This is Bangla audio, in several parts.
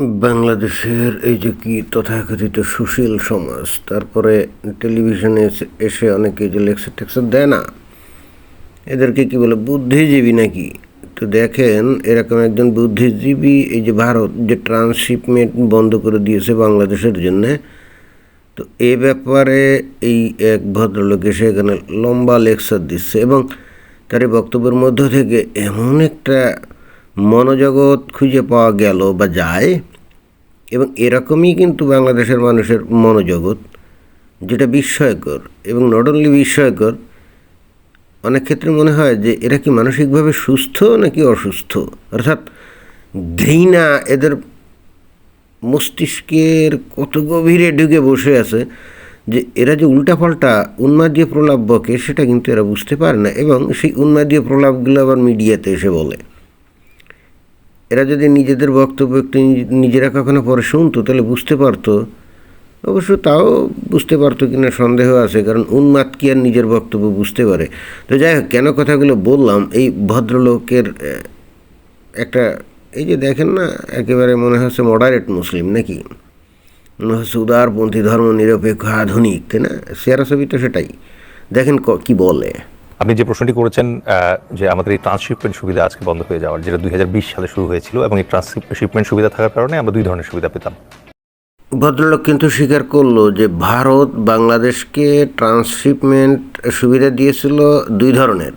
বাংলাদেশের এই যে কি তথাকথিত সুশীল সমাজ, তারপরে টেলিভিশনে এসে- অনেকে যে লেকচার টেকচার দেয় না, এদেরকে কি বলে বুদ্ধিজীবী নাকি? তো দেখেন, এরকম একজন বুদ্ধিজীবী এই যে ভারত যে ট্রান্সশিপমেন্ট বন্ধ করে দিয়েছে বাংলাদেশের জন্যে, তো এ ব্যাপারে এই এক ভদ্রলোক এসে এখানে লম্বা লেকচার দিচ্ছে এবং তার এই বক্তব্যের মধ্য থেকে এমন একটা মনোজগৎ খুঁজে পাওয়া গেল বা যায় এবং এরকমই কিন্তু বাংলাদেশের মানুষের মনোজগৎ, যেটা বিস্ময়কর এবং নট অনলি বিস্ময়কর, অনেক ক্ষেত্রে মনে হয় যে এরা কি মানসিকভাবে সুস্থ নাকি অসুস্থ? অর্থাৎ ঘৃণা এদের মস্তিষ্কের কত গভীরে ঢুকে বসে আছে যে এরা যে উল্টাপাল্টা উন্মাদীয় প্রলাপ বকে সেটা কিন্তু এরা বুঝতে পারে না এবং সেই উন্মাদীয় প্রলাপগুলো আবার মিডিয়াতে এসে বলে। এরা যদি নিজেদের বক্তব্য একটু নিজ- নিজেরা কখনো পরে শুনতো, তাহলে বুঝতে পারতো। অবশ্য তাও বুঝতে পারতো কিনা সন্দেহ আছে, কারণ উন্মাদ কি আর নিজের বক্তব্য বুঝতে পারে? তো যাই হোক, কেন কথাগুলো বললাম, এই ভদ্রলোকের একটা, এই যে দেখেন না, একেবারে মনে হচ্ছে মডারেট মুসলিম নাকি? মনে হচ্ছে উদারপন্থী ধর্ম নিরপেক্ষ আধুনিক, তাই না? সেরা ছবি তো সেটাই। দেখেন কি বলে। আপনি যে প্রশ্নটি করেছেন যে আমাদের এই ট্রান্সশিপমেন্ট সুবিধা আজকে বন্ধ হয়ে যাওয়ার, যেটা দুই হাজার বিশ সালে শুরু হয়েছিল এবং এই ট্রান্সশিপমেন্ট সুবিধা থাকার কারণে আমরা দুই ধরনের সুবিধা পেতাম। ভদ্রলোক কিন্তু স্বীকার করল যে ভারত, বাংলাদেশকে ট্রান্সশিপমেন্ট সুবিধা দিয়েছিল দুই ধরনের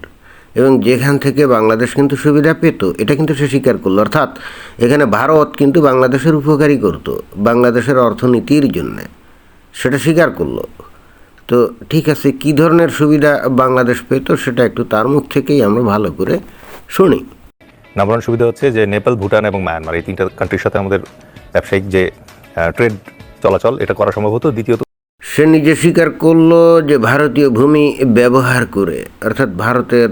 এবং যেখান থেকে বাংলাদেশ কিন্তু সুবিধা পেত, এটা কিন্তু সে স্বীকার করল। অর্থাৎ এখানে ভারত কিন্তু বাংলাদেশের উপকারী করত, বাংলাদেশের অর্থনীতির জন্যে। সেটা স্বীকার করল। তো ঠিক আছে কী ধরনের সুবিধা বাংলাদেশ পেত সেটা একটু তার মুখ থেকেই আমরা ভালো করে শুনি। নাম্বার ওয়ান সুবিধা হচ্ছে যে নেপাল ভুটান এবং মায়ানমার এই তিনটা কান্ট্রির সাথে আমাদের ব্যবসায়িক যে ট্রেড চলাচল এটা করা সম্ভব হতো। দ্বিতীয়ত সে নিজে স্বীকার করল যে ভারতীয় ভূমি ব্যবহার করে অর্থাৎ ভারতের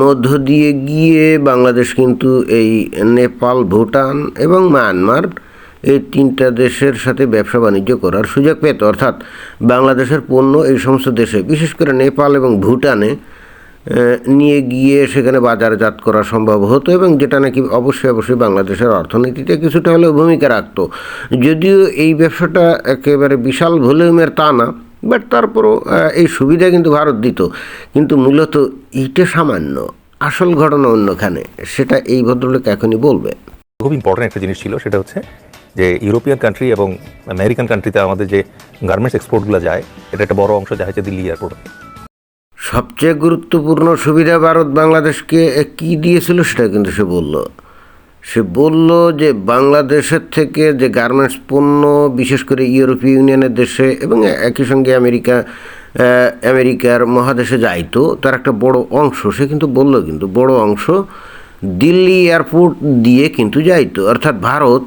মধ্য দিয়ে গিয়ে বাংলাদেশ কিন্তু এই নেপাল ভুটান এবং মায়ানমার এই তিনটা দেশের সাথে ব্যবসা বাণিজ্য করার সুযোগ পেত। অর্থাৎ বাংলাদেশের পণ্য এই সমস্ত দেশে, বিশেষ করে নেপাল এবং ভুটানে নিয়ে গিয়ে সেখানে বাজারজাত করা সম্ভব হতো এবং যেটা নাকি অবশ্যই অবশ্যই বাংলাদেশের অর্থনীতিতে কিছুটা হলেও ভূমিকা রাখতো। যদিও এই ব্যবসাটা একেবারে বিশাল ভলিউমের তা না, বাট তারপরও এই সুবিধা কিন্তু ভারত দিত। কিন্তু মূলত এইটা সামান্য, আসল ঘটনা অন্যখানে, সেটা এই ভদ্রলোক এখনই বলবে। খুব ইম্পর্টেন্ট একটা জিনিস ছিল, সেটা হচ্ছে যে ইউরোপিয়ান কান্ট্রি এবং আমেরিকান কান্ট্রিতে আমাদের যে গার্মেন্টস এক্সপোর্টগুলো যায়, এটা একটা বড় অংশ যায় হচ্ছে দিল্লি এয়ারপোর্ট সবচেয়ে গুরুত্বপূর্ণ সুবিধা ভারত বাংলাদেশকে কি দিয়েছিল সেটা কিন্তু সে বলল। সে বলল যে বাংলাদেশের থেকে যে গার্মেন্টস পণ্য, বিশেষ করে ইউরোপীয় ইউনিয়নের দেশে এবং একই সঙ্গে আমেরিকা আমেরিকার মহাদেশে যাইতো তার একটা বড় অংশ, সে কিন্তু বলল কিন্তু বড় অংশ দিল্লি এয়ারপোর্ট দিয়ে কিন্তু যাইতো অর্থাৎ ভারত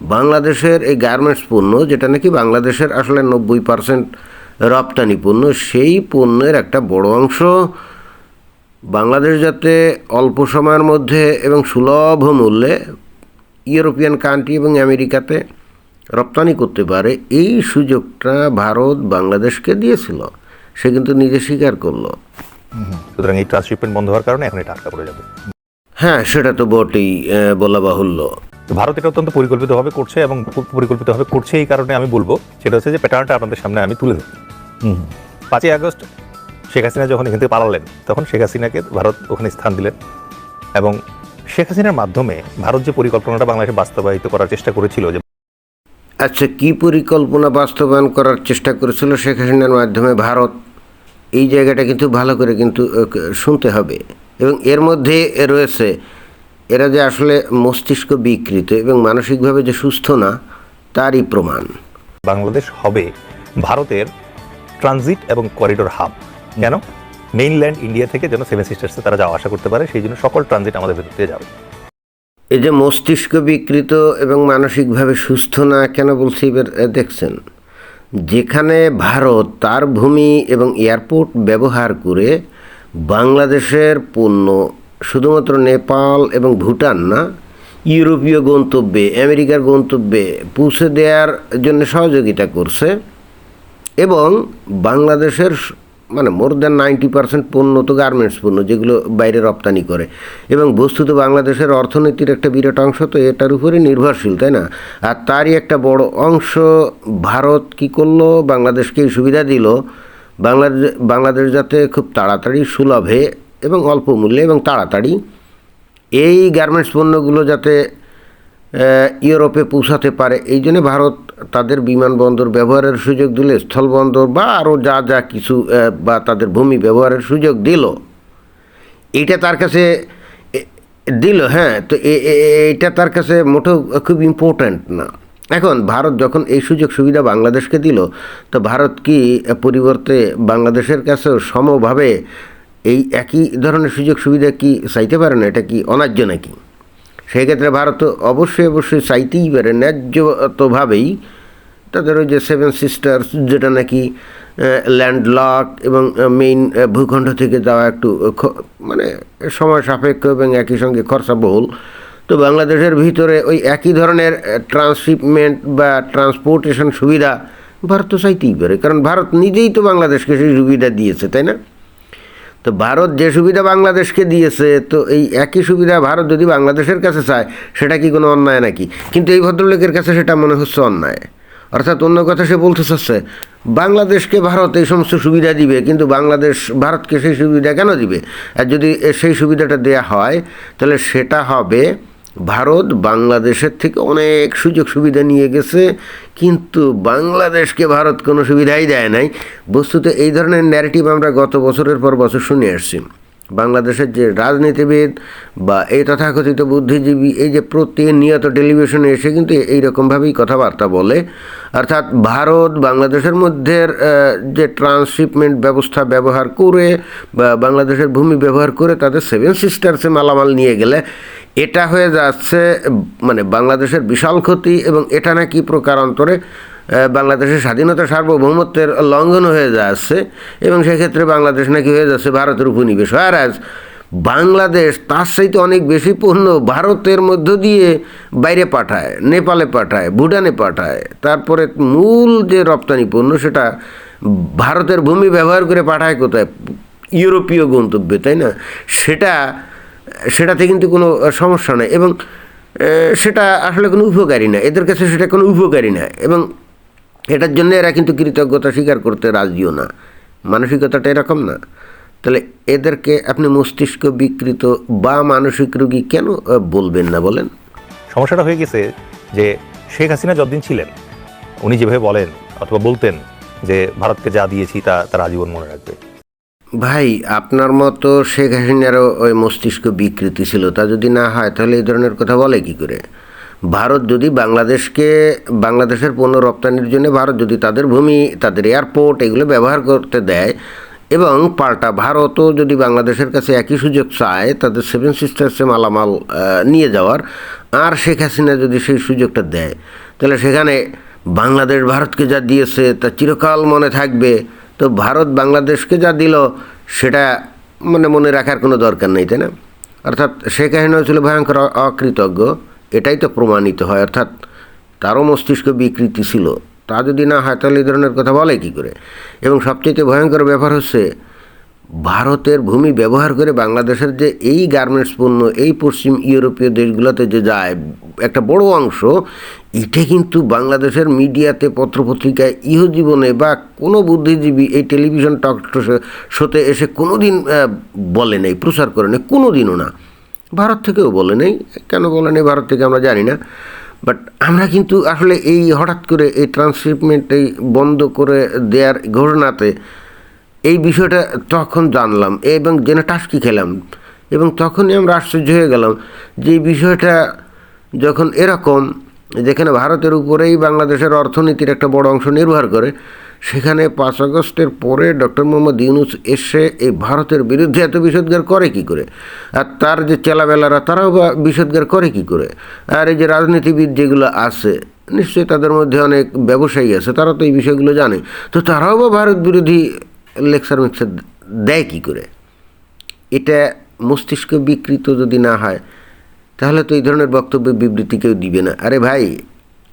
বাংলাদেশের এই গার্মেন্টস পণ্য যেটা নাকি বাংলাদেশের আসলে নব্বই পার্সেন্ট রপ্তানি পণ্য সেই পণ্যের একটা বড় অংশ বাংলাদেশ যাতে অল্প সময়ের মধ্যে এবং সুলভ মূল্যে ইউরোপিয়ান কান্ট্রি এবং আমেরিকাতে রপ্তানি করতে পারে এই সুযোগটা ভারত বাংলাদেশকে দিয়েছিল। সে কিন্তু নিজে স্বীকার করল। সুতরাং এই ট্রান্সশিপমেন্ট বন্ধ হওয়ার কারণে এখন এটা আটকা পড়ে যাবে। হ্যাঁ সেটা তো বটেই বলা বাহুল্য। তো ভারত এটা অত্যন্ত পরিকল্পিতভাবে করছে এবং পরিকল্পিতভাবে করছে এই কারণে আমি বলব সেটা হচ্ছে যে প্যাটার্নটা আপনাদের সামনে আমি তুলে ধরি পাঁচই আগস্ট শেখ হাসিনা যখন এখান থেকে পালালেন তখন শেখ হাসিনাকে ভারত ওখানে স্থান দিলেন এবং শেখ হাসিনার মাধ্যমে ভারত যে পরিকল্পনাটা বাংলাদেশে বাস্তবায়িত করার চেষ্টা করেছিল যে আচ্ছা কি পরিকল্পনা বাস্তবায়ন করার চেষ্টা করেছিল শেখ হাসিনার মাধ্যমে ভারত? এই জায়গাটা কিন্তু ভালো করে কিন্তু শুনতে হবে। এবং এর মধ্যে রয়েছে এরা যে আসলে মস্তিষ্ক বিকৃত এবং মানসিকভাবে যে সুস্থ না তারই প্রমাণ। বাংলাদেশ হবে ভারতের ট্রানজিট এবং করিডোর হাব। কেন? মেইনল্যান্ড ইন্ডিয়া থেকে যেন সেভেন সিস্টার্সে তারা যাওয়া আসা করতে পারে সেই জন্য সকল ট্রানজিট আমাদের ভেতর দিয়ে যাবে। এই যে মস্তিষ্ক বিকৃত এবং মানসিকভাবে সুস্থ না কেন বলছি? এবার দেখছেন যেখানে ভারত তার ভূমি এবং এয়ারপোর্ট ব্যবহার করে বাংলাদেশের পণ্য শুধুমাত্র নেপাল এবং ভুটান না, ইউরোপীয় গন্তব্যে, আমেরিকার গন্তব্যে পৌঁছে দেওয়ার জন্য সহযোগিতা করছে এবং বাংলাদেশের মানে মোর দ্যান নাইনটি পার্সেন্ট পণ্য তো গার্মেন্টস পণ্য যেগুলো বাইরে রপ্তানি করে এবং বস্তুত বাংলাদেশের অর্থনীতির একটা বিরাট অংশ তো এটার উপরে নির্ভরশীল, তাই না? আর তারই একটা বড় অংশ ভারত কি করল? বাংলাদেশকে সুবিধা দিল। বাংলাদেশ বাংলাদেশ যাতে খুব তাড়াতাড়ি সুলভে এবং অল্প মূল্যে এবং তাড়াতাড়ি এই গার্মেন্টস পণ্যগুলো যাতে ইউরোপে পৌঁছাতে পারে। এই জন্য ভারত তাদের বিমানবন্দর ব্যবহারের সুযোগ দিলে, স্থলবন্দর বা আরও যা যা কিছু বা তাদের ভূমি ব্যবহারের সুযোগ দিল। এটা তার কাছে দিল হ্যাঁ তো এটা তার কাছে মোটেও খুব ইম্পর্ট্যান্ট না। এখন ভারত যখন এই সুযোগ সুবিধা বাংলাদেশকে দিল, তো ভারত কি পরিবর্তে বাংলাদেশের কাছেও সমভাবে এই একই ধরনের সুযোগ সুবিধা কি চাইতে পারে না? এটা কি অন্যায্য নাকি? সেই ক্ষেত্রে ভারত অবশ্যই অবশ্যই চাইতেই পারে। ন্যায্যতভাবেই তাদের ওই যে সেভেন সিস্টার্স যেটা নাকি ল্যান্ডলক এবং মেইন ভূখণ্ড থেকে যাওয়া একটু মানে সময় সাপেক্ষ এবং একই সঙ্গে খরচাবহুল তো বাংলাদেশের ভিতরে ওই একই ধরনের ট্রান্সশিপমেন্ট বা ট্রান্সপোর্টেশন সুবিধা ভারত তো চাইতেই পারে। কারণ ভারত নিজেই তো বাংলাদেশকে সেই সুবিধা দিয়েছে, তাই না? তো ভারত যে সুবিধা বাংলাদেশকে দিয়েছে, তো এই একই সুবিধা ভারত যদি বাংলাদেশের কাছে চায়, সেটা কি কোনো অন্যায় নাকি? কিন্তু এই ভদ্রলোকের কাছে সেটা মনে হচ্ছে অন্যায়। অর্থাৎ অন্য কথা সে বলতে চাচ্ছে, বাংলাদেশকে ভারত এই সমস্ত সুবিধা দিবে, কিন্তু বাংলাদেশ ভারতকে সেই সুবিধা কেন দিবে? আর যদি সেই সুবিধাটা দেয়া হয়, তাহলে সেটা হবে ভারত বাংলাদেশের থেকে অনেক সুযোগ সুবিধা নিয়ে গেছে, কিন্তু বাংলাদেশকে ভারত কোনো সুবিধাই দেয় নাই। বস্তুত এই ধরনের ন্যারেটিভ আমরা গত বছরের পর বছর শুনে আসছি। বাংলাদেশের যে রাজনীতিবিদ বা এই তথাকথিত বুদ্ধিজীবী, এই যে প্রতিনিয়ত টেলিভিশনে এসে কিন্তু এইরকমভাবেই কথাবার্তা বলে। অর্থাৎ ভারত বাংলাদেশের মধ্যে যে ট্রান্সশিপমেন্ট ব্যবস্থা ব্যবহার করে বা বাংলাদেশের ভূমি ব্যবহার করে তাদের সেভেন সিস্টার্সে মালামাল নিয়ে গেলে এটা হয়ে যাচ্ছে মানে বাংলাদেশের বিশাল ক্ষতি এবং এটা নাকি প্রকারান্তরে বাংলাদেশের স্বাধীনতা সার্বভৌমত্বের লঙ্ঘন হয়ে যাচ্ছে এবং সেক্ষেত্রে বাংলাদেশ নাকি হয়ে যাচ্ছে ভারতের উপনিবেশ। আর আজ বাংলাদেশ তার সাথে অনেক বেশি পণ্য ভারতের মধ্য দিয়ে বাইরে পাঠায়, নেপালে পাঠায়, ভুটানে পাঠায়। তারপরে মূল যে রপ্তানি পণ্য সেটা ভারতের ভূমি ব্যবহার করে পাঠায় কোথায়? ইউরোপীয় গন্তব্যে, তাই না? সেটা সেটাতে কিন্তু কোনো সমস্যা নেই এবং সেটা আসলে কোনো উপকারী না। এদের কাছে সেটা কোনো উপকারী না এবং এটার জন্য এরা কিন্তু কৃতজ্ঞতা স্বীকার করতে রাজিও না। মানসিকতাটা এরকম না। তাহলে এদেরকে আপনি মস্তিষ্ক বিকৃত বা মানসিক রোগী কেন বলবেন না বলেন? সমস্যাটা হয়ে গেছে যে শেখ হাসিনা যতদিন ছিলেন, উনি যেভাবে বলেন অথবা বলতেন যে, ভারতকে যা দিয়েছি তা তারা আজীবন মনে রাখবে। ভাই, আপনার মতো শেখ হাসিনারও ওই মস্তিষ্ক বিকৃতি ছিল, তা যদি না হয়, তাহলে এই ধরনের কথা বলে কি করে? ভারত যদি বাংলাদেশকে, বাংলাদেশের পণ্য রপ্তানির জন্য ভারত যদি তাদের ভূমি, তাদের এয়ারপোর্ট এগুলো ব্যবহার করতে দেয়, এবং পাল্টা ভারতও যদি বাংলাদেশের কাছে একই সুযোগ চায়, তাদের সেভেন সিস্টার্সে মালামাল নিয়ে যাওয়ার, আর শেখ হাসিনা যদি সেই সুযোগটা দেয়, তাহলে সেখানে বাংলাদেশ ভারতকে যা দিয়েছে, তা চিরকাল মনে থাকবে। তো ভারত বাংলাদেশকে যা দিল, সেটা মানে মনে রাখার কোনো দরকার নেই, তাই না? অর্থাৎ সে হাসিনা ছিল ভয়ঙ্কর অকৃতজ্ঞ, এটাই তো প্রমাণিত হয়। অর্থাৎ তারও মস্তিষ্ক বিকৃতি ছিল। তা যদি না হয়, তাহলে এই ধরনের কথা বলে কী করে? এবং সবচেয়ে ভয়ঙ্কর ব্যাপার হচ্ছে ভারতের ভূমি ব্যবহার করে বাংলাদেশের যে এই গার্মেন্টস পণ্য, এই পশ্চিম ইউরোপীয় দেশগুলোতে যে যায়, একটা বড় অংশ, এটা কিন্তু বাংলাদেশের মিডিয়াতে, পত্রপত্রিকায়, ইহজীবনে বা কোনো বুদ্ধিজীবী এই টেলিভিশন টক শোতে এসে কোনো দিন বলে নেই, প্রচার করে নেই কোনো দিনও না। ভারত থেকেও বলে নেই, কেন বলে নেই ভারত থেকে আমরা জানি না। বাট আমরা কিন্তু আসলে এই হঠাৎ করে এই ট্রান্সশিপমেন্ট বন্ধ করে দেওয়ার ঘটনাতে এই বিষয়টা তখন জানলাম এবং জেনে টাস্কি খেলাম। এবং তখনই আমরা আশ্চর্য হয়ে গেলাম যে বিষয়টা যখন এরকম যেখানে ভারতের উপরেই বাংলাদেশের অর্থনীতির একটা বড় অংশ নির্ভর করে, সেখানে পাঁচ আগস্টের পরে ডক্টর মোহাম্মদ ইউনুস এসে এই ভারতের বিরুদ্ধে এত বিষোদ্গার করে কি করে? আর তার যে চেলাবেলারা, তারাও বা বিষোদ্গার করে কি করে? আর এই যে রাজনীতিবিদ যেগুলো আছে, নিশ্চয়ই তাদের মধ্যে অনেক ব্যবসায়ী আছে, তারা তো এই বিষয়গুলো জানে। তো তারাও বা ভারত বিরোধী লেকচার মেকচার দেয় কী করে? এটা মস্তিষ্ক বিকৃত যদি না হয়, তাহলে তো এই ধরনের বক্তব্য বিবৃতি কেউ দিবে না। আরে ভাই,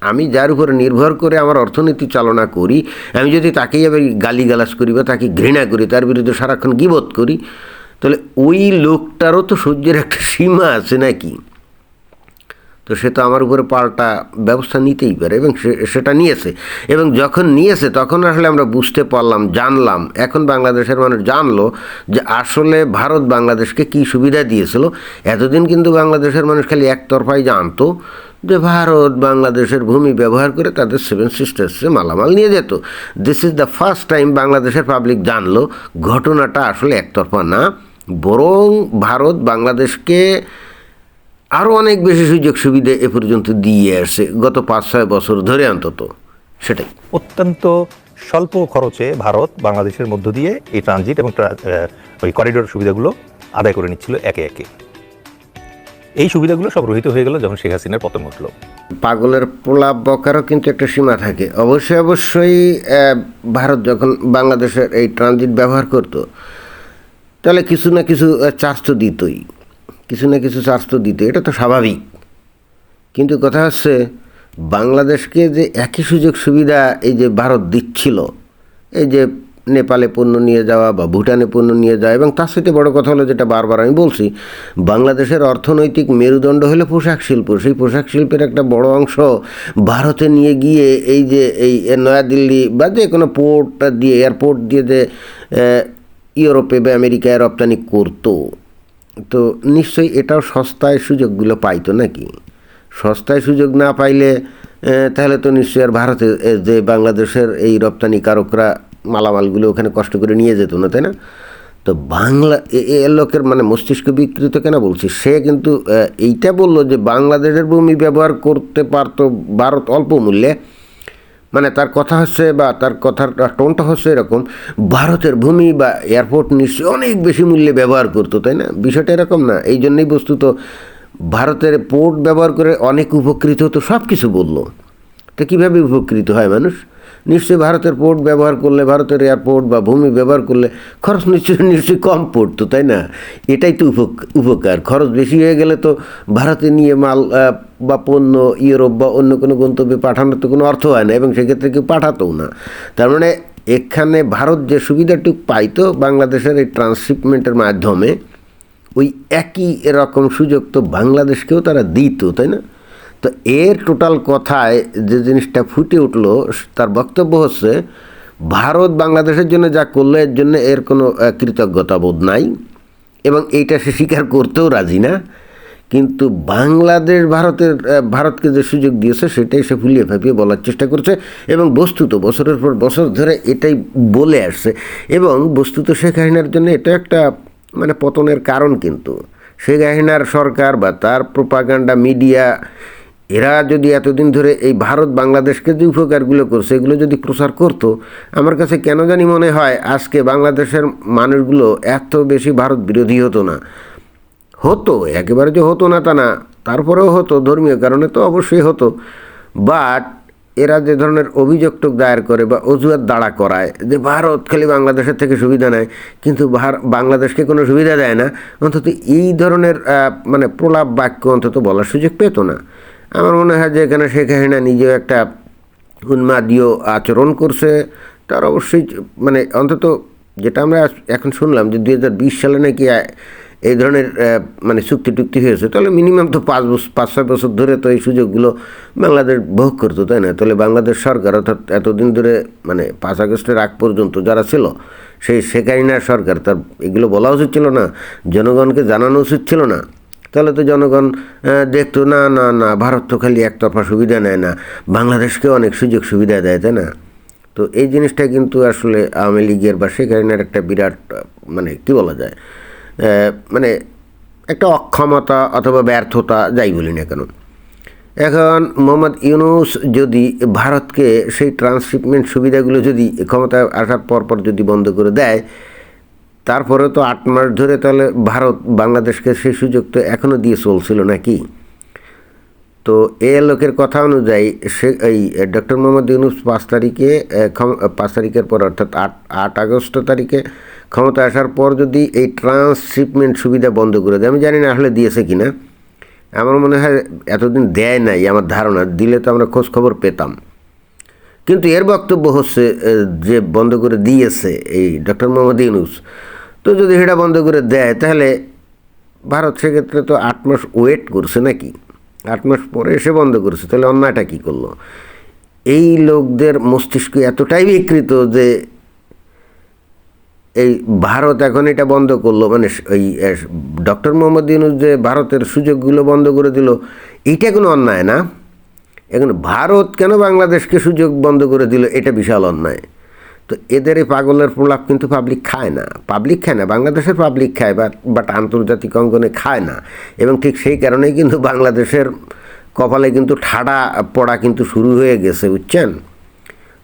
আমি যার উপরে নির্ভর করে আমার অর্থনীতি চালনা করি, আমি যদি তাকেই আবার গালিগালাজ করি বা তাকে ঘৃণা করি, তার বিরুদ্ধে সারাক্ষণ গিবোধ করি, তাহলে ওই লোকটারও তো সহ্যের একটা সীমা আছে নাকি? তো সে তো আমার উপরে পাল্টা ব্যবস্থা নিতেই পারে এবং সেটা নিয়েছে। এবং যখন নিয়েছে, তখন আসলে আমরা বুঝতে পারলাম, জানলাম, এখন বাংলাদেশের মানুষ জানলো যে আসলে ভারত বাংলাদেশকে কী সুবিধা দিয়েছিল। এতদিন কিন্তু বাংলাদেশের মানুষ খালি একতরফাই জানতো যে ভারত বাংলাদেশের ভূমি ব্যবহার করে তাদের সেভেন সিস্টার্সে মালামাল নিয়ে যেত। This is the first time বাংলাদেশের পাবলিক জানলো, ঘটনাটা আসলে একতরফা না। বরং ভারত বাংলাদেশকে আরও অনেক বেশি সুযোগ সুবিধা এ পর্যন্ত দিয়ে আসছে গত পাঁচ ছয় বছর ধরে অন্তত। সেটাই। অত্যন্ত স্বল্প খরচে ভারত বাংলাদেশের মধ্য দিয়ে এই ট্রানজিট এবং ওই করিডোর সুবিধাগুলো আদায় করে নিচ্ছিল একে একে। এই সুবিধাগুলো সব রহিত হয়ে গেল যখন শেখ হাসিনার পতন ঘটলো। পাগলের প্রলাপ বকারও কিন্তু একটা সীমা থাকে। অবশ্যই অবশ্যই ভারত যখন বাংলাদেশের এই ট্রানজিট ব্যবহার করতো তাহলে কিছু না কিছু চার্জ তো দিতই। কিছু না কিছু চার্জ তো দিত, এটা তো স্বাভাবিক। কিন্তু কথা হচ্ছে, বাংলাদেশকে যে একই সুযোগ সুবিধা এই যে ভারত দিচ্ছিল, এই যে নেপালে পণ্য নিয়ে যাওয়া বা ভুটানে পণ্য নিয়ে যাওয়া, এবং তার সাথে বড় কথা হলো যেটা বারবার আমি বলছি, বাংলাদেশের অর্থনৈতিক মেরুদণ্ড হলো পোশাক শিল্প। সেই পোশাক শিল্পের একটা বড় অংশ ভারতে নিয়ে গিয়ে এই যে এই নয়াদিল্লি বা যে কোনো পোর্ট দিয়ে, এয়ারপোর্ট দিয়ে যে ইউরোপে বা আমেরিকায় রপ্তানি করতো। তো নিশ্চয়ই এটাও সস্তায় সুযোগগুলো পাইতো নাকি? সস্তায় সুযোগ না পাইলে তাহলে তো নিশ্চয়ই আর ভারতে যে বাংলাদেশের এই রপ্তানিকারকরা মালামালগুলো ওখানে কষ্ট করে নিয়ে যেত না, তাই না? তো বাংলা, এ লোকের মানে মস্তিষ্ক বিকৃত কেন বলছি? সে কিন্তু এইটা বলল যে বাংলাদেশের ভূমি ব্যবহার করতে পারতো ভারত অল্প মূল্যে। মানে তার কথা হচ্ছে বা তার কথার টোনটা হচ্ছে এরকম, ভারতের ভূমি বা এয়ারপোর্ট নিশ্চয়ই অনেক বেশি মূল্যে ব্যবহার করতো, তাই না? বিষয়টা এরকম না, এই জন্যই বস্তুত ভারতের পোর্ট ব্যবহার করে অনেক উপকৃত হতো সব কিছু বলল। তো কীভাবে উপকৃত হয় মানুষ? নিশ্চয়ই ভারতের পোর্ট ব্যবহার করলে, ভারতের এয়ারপোর্ট বা ভূমি ব্যবহার করলে খরচ নিশ্চয়ই নিশ্চয়ই কম পড়তো তাই না? এটাই তো উপক- উপকার। খরচ বেশি হয়ে গেলে তো ভারতে নিয়ে মাল বা পণ্য, ইউরোপ বা অন্য কোনো গন্তব্যে পাঠানোর তো কোনো অর্থ হয় না, এবং সেক্ষেত্রে কেউ পাঠাতেও না। তার মানে এখানে ভারত যে সুবিধাটুকু পাইতো বাংলাদেশের এই ট্রান্সশিপমেন্টের মাধ্যমে, ওই একই এরকম সুযোগ তো বাংলাদেশকেও তারা দিত, তাই না? তো এর টোটাল কথায় যে জিনিসটা ফুটে উঠল, তার বক্তব্য হচ্ছে, ভারত বাংলাদেশের জন্য যা করল, এর জন্য এর কোনো কৃতজ্ঞতা বোধ নাই। এবং এইটা সে স্বীকার করতেও রাজি না। কিন্তু বাংলাদেশ ভারতের ভারতকে যে সুযোগ দিয়েছে, সেটাই সে ফুলিয়ে ফাঁপিয়ে বলার চেষ্টা করছে। এবং বস্তুত বছরের পর বছর ধরে এটাই বলে আসছে। এবং বস্তুত শেখ হাসিনার জন্য এটা একটা মানে পতনের কারণ কিন্তু। শেখ হাসিনার সরকার বা তার প্রোপাগান্ডা মিডিয়া এরা যদি এতদিন ধরে এই ভারত বাংলাদেশকে যে উপকারগুলো করছে, এগুলো যদি প্রচার করতো, আমার কাছে কেন জানি মনে হয় আজকে বাংলাদেশের মানুষগুলো এত বেশি ভারত বিরোধী হতো না। হতো, একেবারে যে হতো না তা না, তারপরেও হতো, ধর্মীয় কারণে তো অবশ্যই হতো। বাট এরা যে ধরনের অভিযোগটুক দায়ের করে বা অজুহাত দাঁড়া করায় যে ভারত খালি বাংলাদেশের থেকে সুবিধা নেয়, কিন্তু বাংলাদেশকে কোনো সুবিধা দেয় না, অন্তত এই ধরনের মানে প্রলাপ বাক্য অন্তত বলার সুযোগ পেত না। আমার মনে হয় যে এখানে শেখ হাসিনা নিজেও একটা উন্মাদীয় আচরণ করছে। তার অবশ্যই মানে অন্তত যেটা আমরা এখন শুনলাম যে দু হাজার বিশ সালে নাকি এই ধরনের মানে চুক্তি টুক্তি হয়েছে, তাহলে মিনিমাম তো পাঁচ বছর পাঁচ, ছয় বছর ধরে তো এই সুযোগগুলো বাংলাদেশ ভোগ করতো, তাই না? তাহলে বাংলাদেশ সরকার অর্থাৎ এতদিন ধরে মানে পাঁচ আগস্টের আগ পর্যন্ত যারা ছিল, সেই শেখ হাসিনার সরকার, তার এগুলো বলা উচিত ছিল না, জনগণকে জানানো উচিত ছিল না। তাহলে তো জনগণ দেখতো না না না, ভারত তো খালি একতরফা সুবিধা নেয় না। বাংলাদেশকে অনেক সুযোগ সুবিধা দেয়, তাই না? তো এই জিনিসটা কিন্তু আসলে আওয়ামী লীগের বা শেখ হাসিনার একটা বিরাট মানে কি বলা যায় মানে একটা অক্ষমতা অথবা ব্যর্থতা, যাই বলি না কেন। এখন মোহাম্মদ ইউনুস যদি ভারতকে সেই ট্রান্সশিপমেন্ট সুবিধাগুলো যদি ক্ষমতায় আসার পর পর যদি বন্ধ করে দেয় তারপরে তো আট মাস ধরে তাহলে ভারত বাংলাদেশকে সেই সুযোগ তো এখনও দিয়ে চলছিল নাকি? তো এ লোকের কথা অনুযায়ী সে এই ডক্টর মোহাম্মদ ইউনুস পাঁচ তারিখে পাঁচ তারিখের পর অর্থাৎ আট আট আগস্ট তারিখে ক্ষমতা আসার পর যদি এই ট্রান্সশিপমেন্ট সুবিধা বন্ধ করে দেয়, আমি জানি না আসলে দিয়েছে কি না। আমার মনে হয় এতদিন দেয় নাই আমার ধারণা, দিলে তো আমরা খোঁজ খবর পেতাম। কিন্তু এর বক্তব্য হচ্ছে যে বন্ধ করে দিয়েছে এই ডক্টর মোহাম্মদ ইউনুস তো যদি সেটা বন্ধ করে দেয়, তাহলে ভারত সেক্ষেত্রে তো আট মাস ওয়েট করছে নাকি? আট মাস পরে এসে বন্ধ করেছে, তাহলে অন্যায়টা কী করল? এই লোকদের মস্তিষ্ক এতটাই বিকৃত যে এই ভারত এখন এটা বন্ধ করল মানে ওই ডক্টর মোহাম্মদ ইউনুস যে ভারতের সুযোগগুলো বন্ধ করে দিল, এইটা কোনো অন্যায় না? এখন ভারত কেন বাংলাদেশকে সুযোগ বন্ধ করে দিল, এটা বিশাল অন্যায়। তো এদের এই পাগলের প্রলাপ কিন্তু পাবলিক খায় না। পাবলিক খায় না, বাংলাদেশের পাবলিক খায় বা বাট আন্তর্জাতিক অঙ্গনে খায় না। এবং ঠিক সেই কারণেই কিন্তু বাংলাদেশের কপালে কিন্তু ঠাডা পড়া কিন্তু শুরু হয়ে গেছে, বুঝছেন?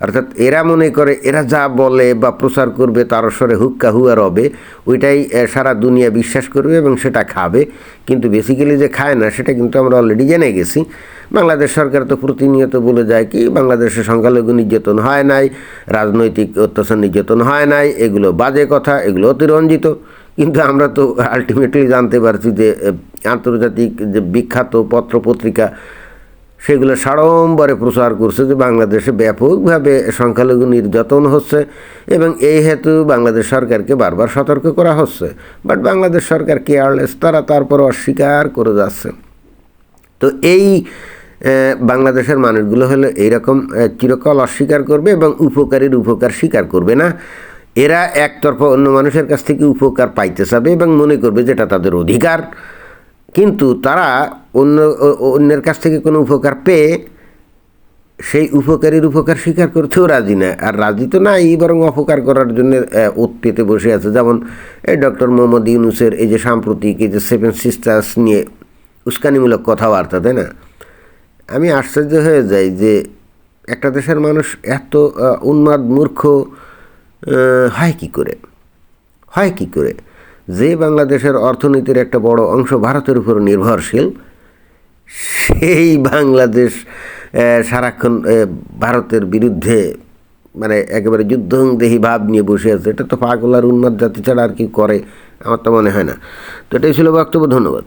অর্থাৎ এরা মনে করে, এরা যা বলে বা প্রচার করবে তার স্বরে হুক্কা হুয়া রবে, ওইটাই সারা দুনিয়া বিশ্বাস করবে এবং সেটা খাবে। কিন্তু বেসিক্যালি যে খায় না, সেটা কিন্তু আমরা অলরেডি জেনে গেছি। বাংলাদেশ সরকার তো প্রতিনিয়ত বলে যায় কি, বাংলাদেশে সংখ্যালঘু নির্যাতন হয় নাই, রাজনৈতিক অত্যাচার নির্যাতন হয় নাই, এগুলো বাজে কথা, এগুলো অতিরঞ্জিত। কিন্তু আমরা তো আলটিমেটলি জানতে পারছি যে আন্তর্জাতিক যে বিখ্যাত পত্র পত্রিকা সেগুলো সাড়ম্বরে প্রচার করছে যে বাংলাদেশে ব্যাপকভাবে সংখ্যালঘু নির্যাতন হচ্ছে এবং এই হেতু বাংলাদেশ সরকারকে বারবার সতর্ক করা হচ্ছে। বাট বাংলাদেশ সরকার কেয়ারলেস তারা তারপর অস্বীকার করে যাচ্ছে। তো এই বাংলাদেশের মানুষগুলো হলো এইরকম চিরকাল অস্বীকার করবে এবং উপকারীর উপকার স্বীকার করবে না। এরা একতরফা অন্য মানুষের কাছ থেকে উপকার পাইতে চাবে এবং মনে করবে যেটা তাদের অধিকার। কিন্তু তারা অন্য অন্যের কাছ থেকে কোনো উপকার পেয়ে সেই উপকারীর উপকার স্বীকার করতেও রাজি না। আর রাজি তো নাই, বরং অপকার করার জন্য ওত পেতে বসে আছে। যেমন, এই ডক্টর মোহাম্মদ ইউনুসের এই যে সাম্প্রতিক এই যে সেভেন সিস্টার্স নিয়ে উস্কানিমূলক কথাবার্তা, তাই না? আমি আশ্চর্য হয়ে যাই যে একটা দেশের মানুষ এত উন্মাদ মূর্খ হয় কি করে? হয় কি করে? যে বাংলাদেশের অর্থনীতির একটা বড় অংশ ভারতের উপর নির্ভরশীল, সেই বাংলাদেশ সারাক্ষণ ভারতের বিরুদ্ধে মানে একেবারে যুদ্ধংদেহী ভাব নিয়ে বসে আছে। এটা তো পাগলার উন্মাদ জাতি ছাড়া আর কি করে? আমার তো মনে হয় না। তো এটাই ছিল বক্তব্য। ধন্যবাদ।